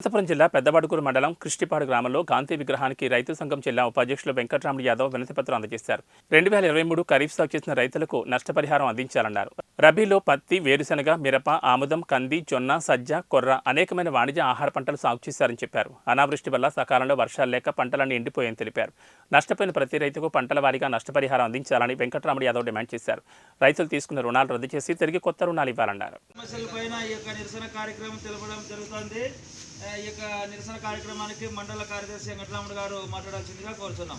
అనంతపురం జిల్లా పెద్దబడుకూరు మండలం కృష్టిపాడు గ్రామంలో గాంధీ విగ్రహానికి రైతు సంఘం జిల్లా ఉపాధ్యక్షులు వెంకటరాముడు యాదవ్ వినతిపత్రం అందజేశారు. రెండు వేల ఇరవై మూడు ఖరీఫ్ సాగు చేసిన రైతులకు నష్టపరిహారం అందించాలన్నారు. రబీలో పత్తి వేరుశనగ మిరప ఆముదం కంది జొన్న సజ్జ కొర్ర అనేకమైన వాణిజ్య ఆహార పంటలు సాగు చేశారని చెప్పారు. అనావృష్టి వల్ల సకాలంలో వర్షాలు లేక పంటలన్నీ ఎండిపోయాయని తెలిపారు. నష్టపోయిన ప్రతి రైతుకు పంటల వారీగా నష్టపరిహారం అందించాలని వెంకట్రాములు యాదవ్ డిమాండ్ చేశారు. రైతులు తీసుకున్న రుణాలు రద్దు చేసి తిరిగి కొత్త రుణాలు ఇవ్వాలన్నారు. ఈ యొక్క నిరసన కార్యక్రమానికి మండల కార్యదర్శి వెంకటరాముడు గారు మాట్లాడాల్సిందిగా కోరుతున్నాం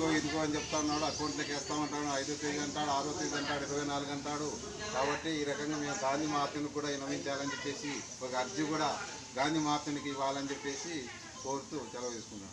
అదిగో ఇదిగో అని చెప్తా ఉన్నాడు. అకౌంట్లోకి వేస్తామంటాడు. ఐదో తేదీ అంటాడు ఆరో తేదీ అంటాడు ఇరవై నాలుగు అంటాడు. కాబట్టి ఈ రకంగా మేము గాంధీ మార్పుని కూడా వినవించాలని చెప్పేసి ఒక అర్జీ కూడా గాంధీ మార్పునికి ఇవ్వాలని చెప్పేసి కోరుతూ సెలవు తీసుకున్నాం.